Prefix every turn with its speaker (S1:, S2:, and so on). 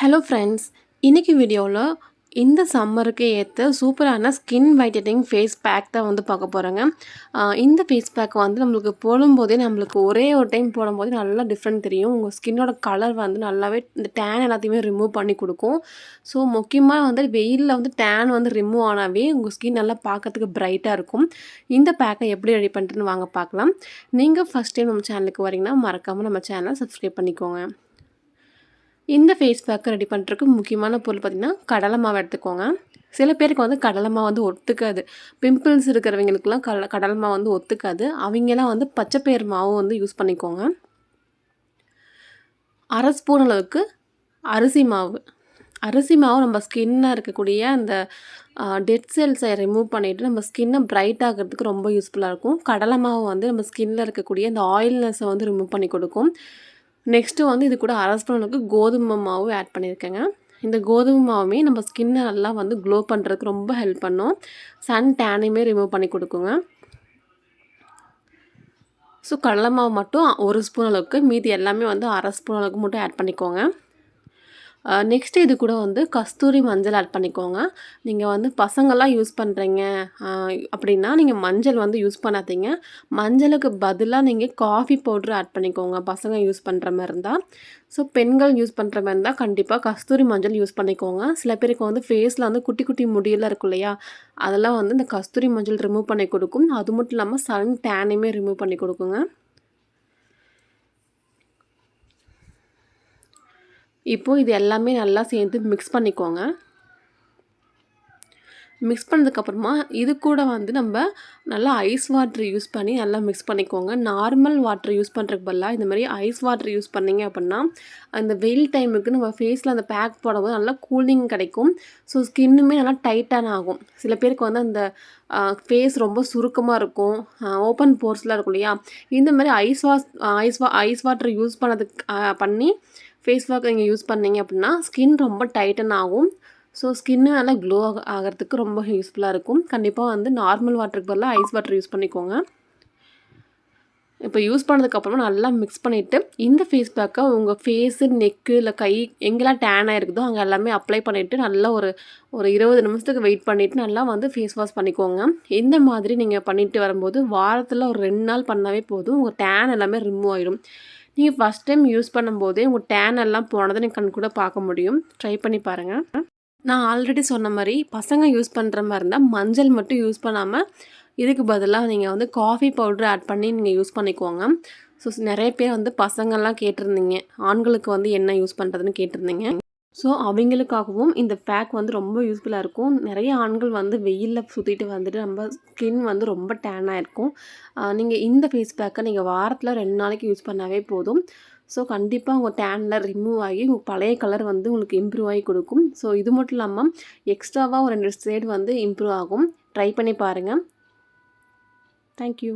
S1: Hello friends இன்றைக்கி வீடியோவில் இந்த சம்மருக்கு ஏற்ற சூப்பரான ஸ்கின் வைட்டனிங் ஃபேஸ் பேக் தான் வந்து பார்க்க போகிறேங்க இந்த ஃபேஸ் பேக் வந்து நம்மளுக்கு போடும்போதே நம்மளுக்கு ஒரே ஒரு டைம் போடும்போதே நல்லா டிஃப்ரெண்ட் தெரியும். உங்கள் ஸ்கின்னோட கலர் வந்து நல்லாவே இந்த டேன் எல்லாத்தையுமே ரிமூவ் பண்ணி கொடுக்கும். ஸோ முக்கியமாக வந்து வெயிலில் வந்து டேன் வந்து ரிமூவ் ஆனாவே உங்கள் ஸ்கின் நல்லா பார்க்கறதுக்கு ப்ரைட்டாக இருக்கும். இந்த பேக்கை எப்படி ரெடி பண்ணுறதுன்னு வாங்க பார்க்கலாம். நீங்கள் ஃபஸ்ட் டைம் நம்ம சேனலுக்கு வரீங்கன்னா மறக்காமல் நம்ம சேனலை சப்ஸ்கிரைப் பண்ணிக்கோங்க. இந்த ஃபேஸ் பேக்கை ரெடி பண்ணுறதுக்கு முக்கியமான பொருள் பார்த்திங்கன்னா கடலை மாவு எடுத்துக்கோங்க. சில பேருக்கு வந்து கடலை மாவு வந்து ஒத்துக்காது. பிம்பிள்ஸ் இருக்கிறவங்களுக்குலாம் கடலை கடலை மாவு வந்து ஒத்துக்காது. அவங்கெல்லாம் வந்து பச்சைப்பயிர் மாவு வந்து யூஸ் பண்ணிக்கோங்க. அரை ஸ்பூன் அளவுக்கு அரிசி மாவு. அரிசி மாவு நம்ம ஸ்கின்னாக இருக்கக்கூடிய அந்த டெட் செல்ஸை ரிமூவ் பண்ணிவிட்டு நம்ம ஸ்கின்னை பிரைட் ஆகிறதுக்கு ரொம்ப யூஸ்ஃபுல்லாக இருக்கும். கடலை மாவு வந்து நம்ம ஸ்கின்னில் இருக்கக்கூடிய அந்த ஆயில்னஸை வந்து ரிமூவ் பண்ணி கொடுக்கும். நெக்ஸ்ட்டு வந்து இது கூட அரை ஸ்பூனுக்கு கோதுமை மாவு ஆட் பண்ணியிருக்கேங்க. இந்த கோதுமை மாவுமே நம்ம ஸ்கின்னை நல்லா வந்து க்ளோ பண்ணுறதுக்கு ரொம்ப ஹெல்ப் பண்ணும். சன் டேனையுமே ரிமூவ் பண்ணி கொடுக்குங்க. ஸோ கடலை மாவு மட்டும் ஒரு ஸ்பூன் அளவுக்கு மீதி எல்லாமே வந்து அரை ஸ்பூன் அளவுக்கு மட்டும் ஆட் பண்ணிக்கோங்க. நெக்ஸ்ட்டு இது கூட வந்து கஸ்தூரி மஞ்சள் ஆட் பண்ணிக்கோங்க. நீங்கள் வந்து பசங்கள்லாம் யூஸ் பண்ணுறீங்க அப்படின்னா நீங்கள் மஞ்சள் வந்து யூஸ் பண்ணாதீங்க. மஞ்சளுக்கு பதிலாக நீங்கள் காஃபி பவுட்ரு ஆட் பண்ணிக்கோங்க பசங்க யூஸ் பண்ணுற மாதிரி இருந்தால் ஸோ பெண்கள் யூஸ் பண்ணுற மாதிரி இருந்தால் கண்டிப்பாக கஸ்தூரி மஞ்சள் யூஸ் பண்ணிக்கோங்க. சில பேருக்கு வந்து ஃபேஸில் வந்து குட்டி குட்டி முடியெல்லாம் இருக்கும் இல்லையா? அதெல்லாம் வந்து இந்த கஸ்தூரி மஞ்சள் ரிமூவ் பண்ணி கொடுக்கும். அது மட்டும் இல்லாமல் சன் டேனையுமே ரிமூவ் பண்ணி கொடுக்குங்க. இப்போது இது எல்லாமே நல்லா சேர்ந்து மிக்ஸ் பண்ணிக்கோங்க. மிக்ஸ் பண்ணதுக்கப்புறமா இது கூட வந்து நம்ம நல்லா ஐஸ் வாட்ரு யூஸ் பண்ணி நல்லா மிக்ஸ் பண்ணிக்கோங்க. நார்மல் வாட்டர் யூஸ் பண்ணுறக்கு பதிலாக இந்த மாதிரி ஐஸ் வாட்ரு யூஸ் பண்ணிங்க அப்படின்னா அந்த வெயில் டைமுக்கு நம்ம ஃபேஸில் அந்த பேக் போடும்போது நல்லா கூலிங் கிடைக்கும். ஸோ ஸ்கின்னுமே நல்லா டைட்டான ஆகும். சில பேருக்கு வந்து அந்த ஃபேஸ் ரொம்ப சுருக்கமாக இருக்கும். ஓப்பன் போர்ஸ்லாம் இருக்கும் இல்லையா? இந்த மாதிரி ஐஸ் வாஷ் ஐஸ் வா ஐஸ் வாட்டர் யூஸ் பண்ணதுக்கு பண்ணி ஃபேஸ் வாக் நீங்கள் யூஸ் பண்ணீங்க அப்படின்னா ஸ்கின் ரொம்ப டைட்டன் ஆகும். ஸோ ஸ்கின்னு நல்லா க்ளோ ஆகிறதுக்கு ரொம்ப யூஸ்ஃபுல்லாக இருக்கும். கண்டிப்பாக வந்து நார்மல் வாட்டருக்கு பதிலாக ஐஸ் வாட்டர் யூஸ் பண்ணிக்கோங்க. இப்போ யூஸ் பண்ணதுக்கப்புறமா நல்லா மிக்ஸ் பண்ணிவிட்டு இந்த ஃபேஸ் பேக்கை உங்கள் ஃபேஸு நெக்கு இல்லை கை எங்கெல்லாம் டேன் ஆகிருக்குதோ அங்கே எல்லாமே அப்ளை பண்ணிவிட்டு நல்லா ஒரு ஒரு இருபது நிமிஷத்துக்கு வெயிட் பண்ணிவிட்டு நல்லா வந்து ஃபேஸ் வாஷ் பண்ணிக்கோங்க. இந்த மாதிரி நீங்கள் பண்ணிட்டு வரும்போது வாரத்தில் ஒரு ரெண்டு நாள் பண்ணாவே போதும். உங்கள் டேன் எல்லாமே ரிமூவ் ஆகிடும் நீங்கள் ஃபஸ்ட் டைம் யூஸ் பண்ணும்போதே உங்கள் டேன் எல்லாம் போனதை நீங்கள் கண் கூட பார்க்க முடியும். ட்ரை பண்ணி பாருங்கள் நான் ஆல்ரெடி சொன்ன மாதிரி பசங்க யூஸ் பண்ணுற மாதிரி இருந்தால் மஞ்சள் மட்டும் யூஸ் பண்ணாமல் இதுக்கு பதிலாக நீங்கள் வந்து காஃபி பவுட்ரு ஆட் பண்ணி நீங்கள் யூஸ் பண்ணிக்கோங்க. ஸோ நிறைய பேர் வந்து பசங்கள்லாம் கேட்டிருந்தீங்க. ஆண்களுக்கு வந்து என்ன யூஸ் பண்ணுறதுன்னு கேட்டிருந்தீங்க. ஸோ அவங்களுக்காகவும் இந்த பேக் வந்து ரொம்ப யூஸ்ஃபுல்லாக இருக்கும். நிறைய ஆண்கள் வந்து வெயிலில் சுற்றிட்டு வந்துட்டு நம்ம ஸ்கின் வந்து ரொம்ப டேனாக இருக்கும். நீங்கள் இந்த ஃபேஸ் பேக்கை நீங்கள் வாரத்தில் ரெண்டு நாளைக்கு யூஸ் பண்ணாவே போதும். ஸோ கண்டிப்பாக உங்கள் டேனில் ரிமூவ் ஆகி உங்கள் பழைய கலர் வந்து உங்களுக்கு இம்ப்ரூவ் ஆகி கொடுக்கும். ஸோ இது மட்டும் இல்லாமல் எக்ஸ்ட்ராவாக ஒரு ரெண்டு ஷேட் வந்து இம்ப்ரூவ் ஆகும். ட்ரை பண்ணி பாருங்கள் தேங்க்யூ